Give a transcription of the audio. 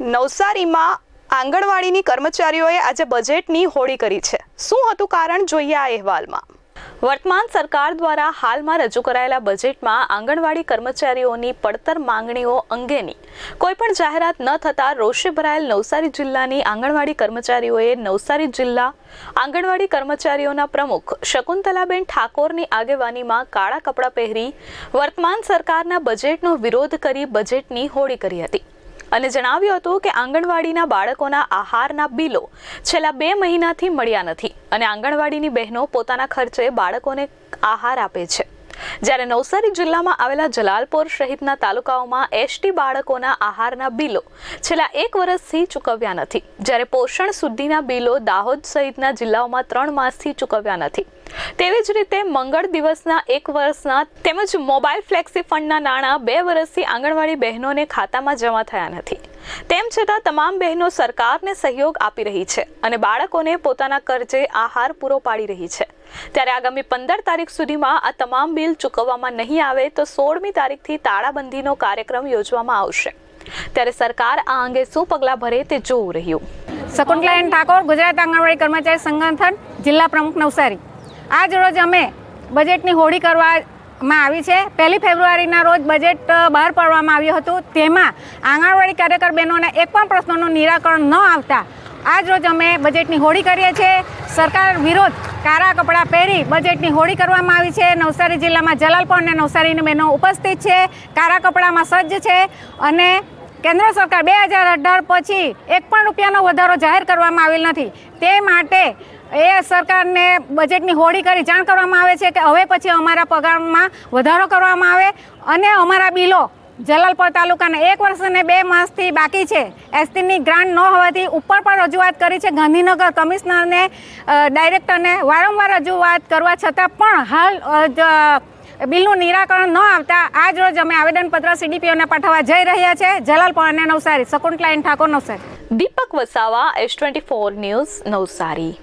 નવસારીમાં આંગણવાડીની કર્મચારીઓએ આજે બજેટની હોળી કરી છે. શું હતું કારણ જોઈએ આ અહેવાલમાં? વર્તમાન સરકાર દ્વારા હાલમાં રજૂ કરાયેલા બજેટમાં આંગણવાડી કર્મચારીઓની પડતર માંગણીઓ અંગેની કોઈપણ જાહેરાત ન થતાં રોષે ભરાયેલ નવસારી જિલ્લાની આંગણવાડી કર્મચારીઓએ નવસારી જિલ્લા આંગણવાડી કર્મચારીઓના પ્રમુખ શકુંતલાબેન ઠાકોરની આગેવાનીમાં કાળા કપડાં પહેરી વર્તમાન સરકારના બજેટનો વિરોધ કરી બજેટની હોળી કરી હતી. અને જણાવ્યું હતું કે આંગણવાડીના બાળકોના આહારના બિલો છેલ્લા બે મહિનાથી મળ્યા નથી. અને આંગણવાડીની બહેનો પોતાના ખર્ચે બાળકોને આહાર આપે છે. જ્યારે નવસારી જિલ્લામાં આવેલા જલાલપોર સહિતના તાલુકાઓમાં એસટી બાળકોના આહારના બિલો છેલ્લા એક વર્ષથી ચૂકવ્યા નથી. જ્યારે પોષણ સુધીના બિલો દાહોદ સહિતના જિલ્લાઓમાં ત્રણ માસથી ચૂકવ્યા નથી. તેવી જ રીતે મંગળ દિવસના એક વર્ષના તેમજ મોબાઈલ ફ્લેક્સી ફંડના નાણાં બે વર્ષથી આંગણવાડી બહેનોને ખાતામાં જમા થયા નથી. તેમ છતાં તમામ બહેનો સરકારને સહયોગ આપી રહી છે અને બાળકોને પોતાના કરજે આહાર પૂરો પાડી રહી છે. ત્યારે આગામી પંદર તારીખ સુધીમાં આ તમામ બિલ ચૂકવવામાં નહીં આવે તો સોળમી તારીખથી તાળાબંધીનો કાર્યક્રમ યોજવામાં આવશે. ત્યારે સરકાર આ અંગે શું પગલાં ભરે તે જોવું રહ્યું. શકુંતલાયન ઠાકોર, ગુજરાત આંગણવાડી કર્મચારી સંગઠન, જિલ્લા પ્રમુખ નવસારી. આજ રોજ અમે બજેટની હોળી કરવામાં આવી છે. પહેલી ફેબ્રુઆરીના રોજ બજેટ બહાર પાડવામાં આવ્યું હતું. તેમાં આંગણવાડી કાર્યકર બહેનોના એક પણ પ્રશ્નોનું નિરાકરણ ન આવતા. આજ રોજ અમે બજેટની હોળી કરીએ છીએ. સરકાર વિરોધ કારા કપડાં પહેરી બજેટની હોળી કરવામાં આવી છે. નવસારી જિલ્લામાં જલાલપોર અને નવસારીની બહેનો ઉપસ્થિત છે. કારા કપડામાં સજ્જ છે અને કેન્દ્ર સરકાર બે હજાર અઢાર પછી એક પણ રૂપિયાનો વધારો જાહેર કરવામાં આવેલ નથી. તે માટે એ સરકારને બજેટની હોળી કરી જાણ કરવામાં આવે છે કે હવે પછી અમારા પગારમાં વધારો કરવામાં આવે અને અમારા બિલો જલાલપોર તાલુકાના એક વર્ષ અને બે માસથી બાકી છે. એસટીની ગ્રાન્ટ ન હોવાથી ઉપર પણ રજૂઆત કરી છે. ગાંધીનગર કમિશનરને ડાયરેક્ટરને વારંવાર રજૂઆત કરવા છતાં પણ હાલ બિલનું નિરાકરણ ન આવતા આજ રોજ અમે આવેદનપત્ર સીડીપીઓને પાઠવવા જઈ રહ્યા છે. જલાલપોર અને Navsari. શકુંતલાઈન Thakor, Navsari. Deepak Vasava, S twenty four news, Navsari.